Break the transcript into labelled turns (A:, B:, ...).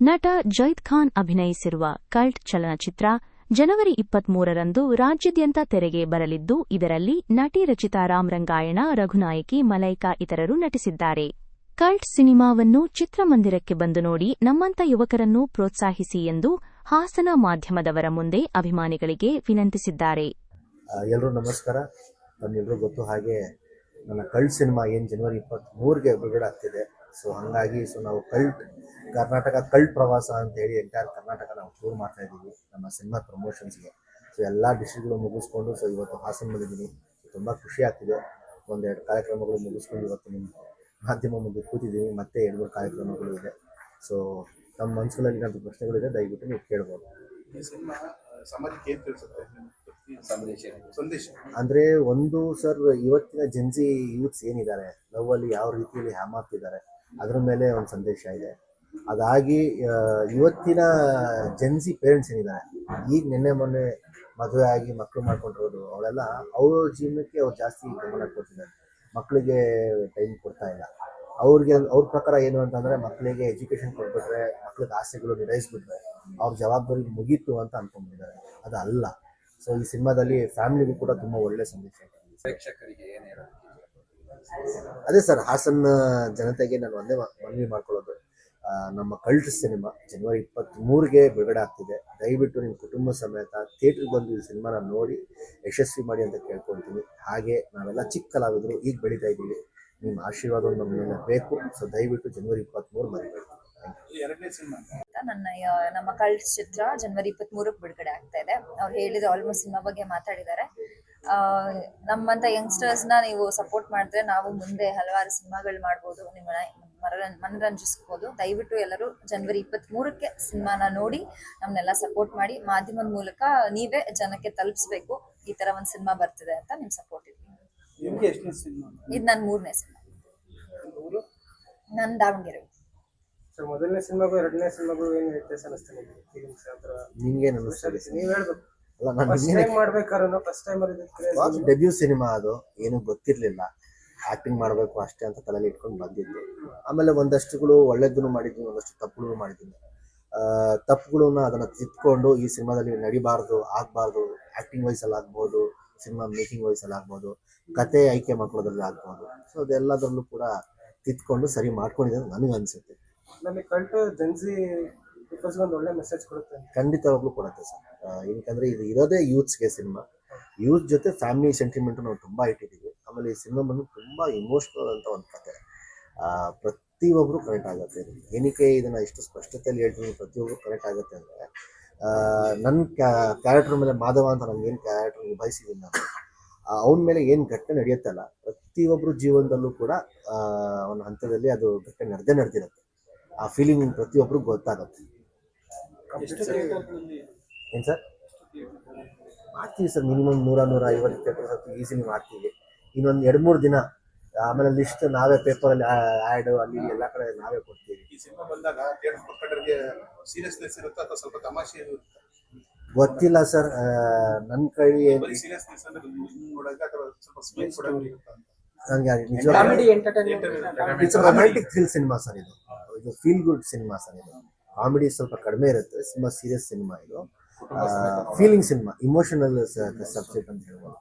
A: ನಟ ಜೈದ್ ಖಾನ್ ಅಭಿನಯಿಸಿರುವ ಕಲ್ಟ್ ಚಲನಚಿತ್ರ ಜನವರಿ ಇಪ್ಪತ್ಮೂರರಂದು ರಾಜ್ಯಾದ್ಯಂತ ತೆರೆಗೆ ಬರಲಿದ್ದು, ಇದರಲ್ಲಿ ನಟಿ ರಚಿತಾ ರಾಮ್ ರಂಗಾಯಣ, ರಘುನಾಯಕಿ ಮಲೈಕಾ ಇತರರು ನಟಿಸಿದ್ದಾರೆ. ಕಲ್ಟ್ ಸಿನಿಮಾವನ್ನು ಚಿತ್ರಮಂದಿರಕ್ಕೆ ಬಂದು ನೋಡಿ ನಮ್ಮಂತ ಯುವಕರನ್ನು ಪ್ರೋತ್ಸಾಹಿಸಿ ಎಂದು ಹಾಸನ ಮಾಧ್ಯಮದವರ ಮುಂದೆ ಅಭಿಮಾನಿಗಳಿಗೆ ವಿನಂತಿಸಿದ್ದಾರೆ.
B: ಎಲ್ಲರೂ ನಮಸ್ಕಾರ. ಗೊತ್ತು ಹಾಗೆ ನನ್ನ ಕಲ್ಟ್ ಸಿನಿಮಾ ಏನು ಜನವರಿ ಇಪ್ಪತ್ತ್ಮೂರಿಗೆ ಬಿಡುಗಡೆ ಆಗ್ತಿದೆ. ಸೊ ಹಾಗಾಗಿ ಸೊ ನಾವು ಕಲ್ಟ್ ಕರ್ನಾಟಕ ಕಲ್ಟ್ ಪ್ರವಾಸ ಅಂತ ಹೇಳಿ ಎಂಟೈರ್ ಕರ್ನಾಟಕ ನಾವು ಟೂರ್ ಮಾಡ್ತಾ ಇದ್ದೀವಿ ನಮ್ಮ ಸಿನಿಮಾ ಪ್ರಮೋಷನ್ಸ್ಗೆ ಸೊ ಎಲ್ಲ ಡಿಸ್ಟ್ರಿಕ್ಗಳು ಮುಗಿಸ್ಕೊಂಡು ಸೊ ಇವತ್ತು ಹಾಸನ ಬಂದಿದ್ದೀನಿ. ತುಂಬ ಖುಷಿ ಆಗ್ತಿದೆ. ಒಂದೆರಡು ಕಾರ್ಯಕ್ರಮಗಳು ಮುಗಿಸ್ಕೊಂಡು ಇವತ್ತು ನಿಮ್ಮ ಮಾಧ್ಯಮ ಮುಂದೆ ಕೂತಿದ್ದೀನಿ. ಮತ್ತೆ ಎರಡು, ಮೂರು ಕಾರ್ಯಕ್ರಮಗಳು ಇದೆ. ಸೊ ನಮ್ಮ ಮನಸ್ಸುಗಳಲ್ಲಿ ಏನಾದರೂ ಪ್ರಶ್ನೆಗಳಿದೆ ದಯವಿಟ್ಟು ನೀವು ಕೇಳ್ಬೋದು.
C: ಸಮಾಜಕ್ಕೆ ಏನು ತಿಳಿಸುತ್ತೆ? ಸಂದೇಶ ಸಂದೇಶ
B: ಅಂದ್ರೆ ಒಂದು ಸರ್ ಇವತ್ತಿನ ಜನ್ಸಿ ಯೂತ್ಸ್ ಏನಿದ್ದಾರೆ? ಲವ್ ಅಲ್ಲಿ ಯಾವ ರೀತಿಯಲ್ಲಿ ಹ್ಯಾಮಾಗ್ತಿದ್ದಾರೆ ಅದ್ರ ಮೇಲೆ ಒಂದು ಸಂದೇಶ ಇದೆ. ಅದಾಗಿ ಇವತ್ತಿನ ಜನ್ಸಿ ಪೇರೆಂಟ್ಸ್ ಏನಿದ್ದಾರೆ? ಈಗ ನಿನ್ನೆ ಮೊನ್ನೆ ಮದುವೆ ಆಗಿ ಮಕ್ಕಳು ಮಾಡ್ಕೊಂಡಿರೋದು ಅವಳೆಲ್ಲ ಅವ್ರ ಜೀವನಕ್ಕೆ ಅವ್ರು ಜಾಸ್ತಿ ಗಮನ ಕೊಡ್ತಿದ್ದಾರೆ. ಮಕ್ಕಳಿಗೆ ಟೈಮ್ ಕೊಡ್ತಾ ಇಲ್ಲ. ಅವ್ರಿಗೆ ಅವ್ರ ಪ್ರಕಾರ ಏನು ಅಂತಂದ್ರೆ ಮಕ್ಕಳಿಗೆ ಎಜುಕೇಶನ್ ಕೊಟ್ಬಿಟ್ರೆ ಮಕ್ಳಿಗೆ ಆಸೆಗಳು ನಿರ್ವಹಿಸ್ಬಿಟ್ರೆ ಅವ್ರ ಜವಾಬ್ದಾರಿ ಮುಗೀತು ಅಂತ ಅನ್ಕೊಂಡ್ಬಿಟ್ಟಿದ್ದಾರೆ. ಅದಲ್ಲ. ಅಲ್ಲ ಸೊ ಈ ಸಿನಿಮಾದಲ್ಲಿ ಫ್ಯಾಮಿಲಿಗೂ ಕೂಡ ತುಂಬಾ ಒಳ್ಳೆ ಸಂದೇಶ ಇದೆ
C: ಪ್ರೇಕ್ಷಕರಿಗೆ ಏನ್
B: ಅದೇ ಸರ್ ಹಾಸನ ಜನತೆಗೆ ನಾನು ಒಂದೇ ಮನವಿ ಮಾಡ್ಕೊಳ್ಳೋದು. ನಮ್ಮ ಕಲ್ಟ್ ಸಿನಿಮಾ ಜನವರಿ ಇಪ್ಪತ್ತ್ ಮೂರಿಗೆ ಬಿಡುಗಡೆ ಆಗ್ತಿದೆ. ದಯವಿಟ್ಟು ನಿಮ್ಮ ಕುಟುಂಬ ಸಮೇತ ಥಿಯೇಟ್ರಿಗೆ ಬಂದು ಈ ಸಿನಿಮಾನ ನೋಡಿ ಯಶಸ್ವಿ ಮಾಡಿ ಅಂತ ಕೇಳ್ಕೊಳ್ತೀನಿ. ಹಾಗೆ ನಾವೆಲ್ಲ ಚಿಕ್ಕ ಕಲಾವಿದರು ಈಗ ಬೆಳೀತಾ ಇದ್ದೀವಿ. ನಿಮ್ಮ ಆಶೀರ್ವಾದ ನಮ್ಮ ಮೇಲೆ ಬೇಕು. ಸೊ ದಯವಿಟ್ಟು ಜನವರಿ ಇಪ್ಪತ್ತ್ಮೂರು ಮರಿಬೇಕು
C: ಎರಡನೇ ಸಿನಿಮಾ
D: ನನ್ನ ನಮ್ಮ ಕಲ್ಟ್ ಚಿತ್ರ ಜನವರಿ ಇಪ್ಪತ್ತ್ ಮೂರಕ್ಕೆ ಬಿಡುಗಡೆ ಆಗ್ತಾ ಇದೆ. ಅವ್ರು ಹೇಳಿದ ಆಲ್ಮೋಸ್ಟ್ ಸಿನಿಮಾ ಬಗ್ಗೆ ಮಾತಾಡಿದ್ದಾರೆ. ಆ, ನಮ್ಮಂತ ಯಂಗ್ಸ್ಟರ್ಸ್ನ ನೀವು ಸಪೋರ್ಟ್ ಮಾಡಿದ್ರೆ ನಾವು ಮುಂದೆ ಹಲವಾರು ಸಿನಿಮಾಗಳು ಮಾಡ್ಬೋದು. ನಿಮ್ಮನ್ನ ಮನರಂ- ಮನರಂಜಿಸ್ಬೋದು. ದಯವಿಟ್ಟು ಎಲ್ಲರೂ ಜನವರಿ ಇಪ್ಪತ್ತ್ ಮೂರಕ್ಕೆ ಸಿನಿಮಾನ ನೋಡಿ ನಮ್ಮನ್ನೆಲ್ಲ ಸಪೋರ್ಟ್ ಮಾಡಿ. ಮಾಧ್ಯಮದ ಮೂಲಕ ನೀವೇ ಜನಕ್ಕೆ ತಲುಪಿಸ್ಬೇಕು. ಈ ತರ ಒಂದ್ ಸಿನಿಮಾ ಬರ್ತಿದೆ ಅಂತ ನಿಮ್ ಸಪೋರ್ಟ್
C: ಸಿನಿಮಾ?
D: ಇದು ನನ್ನ ಮೂರನೇ ಸಿನಿಮಾ.
C: ನನ್ನ
D: ನನ್ ದಾವಣಗೆರೆ.
E: ಸೊ ಮೊದಲನೇ ಸಿನಿಮಾಗೂ ಎರಡನೇ ಸಿನಿಮಾಗೂ ಏನು ವ್ಯತ್ಯಾಸ ಅನಿಸ್ತಾ ನಿಮಗೆ? ಫೀಲಿಂಗ್ಸ್ ನೀವು ಹೇಳ್ಬೇಕು.
B: ಅಲ್ಲ ನಾನು
E: ಫಸ್ಟ್ ಟೈಮ್ ಮಾಡ್ಬೇಕಾದ್ರೆ first time
B: watch debut cinema ಅದು ಏನು ಗೊತ್ತಿರಲಿಲ್ಲ. ಆಕ್ಟಿಂಗ್ ಮಾಡಬೇಕು ಅಷ್ಟೇ ಅಂತ ತಲೆಯಲ್ಲಿ ಇಟ್ಕೊಂಡು ಬಂದಿದ್ದು. ಆಮೇಲೆ ಒಂದಷ್ಟುಗಳು ಒಳ್ಳೇದನ್ನು ಮಾಡಿದ್ದೀನಿ ಒಂದಷ್ಟು ತಪ್ಪುಗಳು ಮಾಡಿದ್ದೀನಿ. ಆ, ತಪ್ಪುಗಳನ್ನ ಅದನ್ನ ತಿದ್ಕೊಂಡು ಈ ಸಿನಿಮಾದಲ್ಲಿ ನಡಿಬಾರ್ದು ಆಗ್ಬಾರ್ದು. ಆಕ್ಟಿಂಗ್ ವೈಸ್ ಅಲ್ಲಿ ಆಗ್ಬೋದು ಸಿನಿಮಾ ಮೇಕಿಂಗ್ ವೈಸ್ ಅಲ್ಲಿ ಆಗ್ಬೋದು. ಕತೆ ಆಯ್ಕೆ ಮಾಡ್ಕೊಳ್ಳೋದ್ರಲ್ಲಿ ಆಗ್ಬೋದು. ಸೊ ಅದೆಲ್ಲದರಲ್ಲೂ ಕೂಡ ತಿದ್ಕೊಂಡು ಸರಿ ಮಾಡ್ಕೊಂಡಿದೆ ಅಂತ ನನಗೆ ಅನ್ಸುತ್ತೆ
E: ನಮಗೆ ಕಲ್ಟ್ ಜನ್ಸಿ ಒಂದು ಒಳ್ಳೆ ಮೆಸೇಜ್ ಕೊಡುತ್ತೆ
B: ಖಂಡಿತವಾಗ್ಲೂ ಕೊಡುತ್ತೆ ಸರ್. ಏನಕ್ಕಂದ್ರೆ ಇದು ಇರೋದೇ ಯೂತ್ಸ್ಗೆ ಸಿನಿಮಾ ಯೂತ್ ಜೊತೆ ಫ್ಯಾಮಿಲಿ ಸೆಂಟಿಮೆಂಟ್ ನಾವು ತುಂಬಾ ಇಟ್ಟಿದ್ದೀವಿ ಆಮೇಲೆ ಈ ಸಿನಿಮಾ ಬಂದು ತುಂಬಾ ಇಮೋಷನಲ್ ಅಂತ ಒಂದು ಕತೆ. ಪ್ರತಿಯೊಬ್ಬರು ಕನೆಕ್ಟ್ ಆಗುತ್ತೆ. ಏನಕ್ಕೆ ಇದನ್ನ ಇಷ್ಟು ಸ್ಪಷ್ಟತೆಯಲ್ಲಿ ಹೇಳ್ತೀನಿ ಪ್ರತಿಯೊಬ್ಬರು ಕನೆಕ್ಟ್ ಆಗುತ್ತೆ ಅಂದ್ರೆ ನನ್ನ ಕ್ಯಾರೆಕ್ಟರ್ ಮೇಲೆ ಮಾಧವ ಅಂತ ನನ್ಗೆ ಏನು ಕ್ಯಾರೆಕ್ಟರ್ ನಿಭಾಯಿಸಿದ್ದೀನಿ ನಾನು ಅವನ ಮೇಲೆ ಏನು ಘಟನೆ ನಡೆಯುತ್ತಲ್ಲ ಪ್ರತಿಯೊಬ್ಬರು ಜೀವನದಲ್ಲೂ ಕೂಡ ಒಂದು ಹಂತದಲ್ಲಿ ಅದು ಘಟನೆ ನಡೆದೇ ನಡೆದಿರುತ್ತೆ. ಆ ಫೀಲಿಂಗ್ ಪ್ರತಿಯೊಬ್ಬರು ಗೊತ್ತಾಗುತ್ತೆ. ಏನು ಸರ್? ಮಾಡ್ತೀವಿ ಸರ್ ಮಿನಿಮಮ್ ನೂರ ನೂರ ಐವತ್ತು ಪೇಪರ್ ಹೊತ್ತು ಈಸಿಲಿ ಮಾಡ್ತೀವಿ. ಇನ್ನೊಂದು ಎರಡು ಮೂರು ದಿನ ಆಮೇಲೆ ಲಿಸ್ಟ್ ನಾವೇ ಪೇಪರ್ ಅಲ್ಲಿ ಆ್ಯಡ್ ಅಲ್ಲಿ ಎಲ್ಲ ಕಡೆ ನಾವೇ ಕೊಡ್ತೀವಿ.
C: ಈ ಸಿನಿಮಾ ಬಂದಾಗ ಥಿಯೇಟರ್ ಕೊಟ್ಟರಿಗೆ ಸೀರಿಯಸ್ನೆಸ್ ಇರುತ್ತೆ ಅಥವಾ ಸ್ವಲ್ಪ ತಮಾಷೆ ಇರುತ್ತೆ?
B: ಗೊತ್ತಿಲ್ಲ ಸರ್ ನನ್ನ ಕೈ ನನಗೆ
E: ಕಾಮಿಡಿ
B: ನಿಜವಾಗ್ಲೂ ರೊಮ್ಯಾಂಟಿಕ್ ಥ್ರಿಲ್ ಸಿನಿಮಾ ಸರ್. ಇದು. ಇದು ಫೀಲ್ ಗುಡ್ ಸಿನಿಮಾ ಸರ್ ಇದು. ಕಾಮಿಡಿ ಸ್ವಲ್ಪ ಕಡಿಮೆ ಇರುತ್ತೆ. ತುಂಬಾ ಸೀರಿಯಸ್ ಸಿನಿಮಾ ಇದು. ಫೀಲಿಂಗ್ ಸಿನಿಮಾ ಇಮೋಷನಲ್ ಸಬ್ಜೆಕ್ಟ್ ಅಂತ ಹೇಳ್ಬೋದು.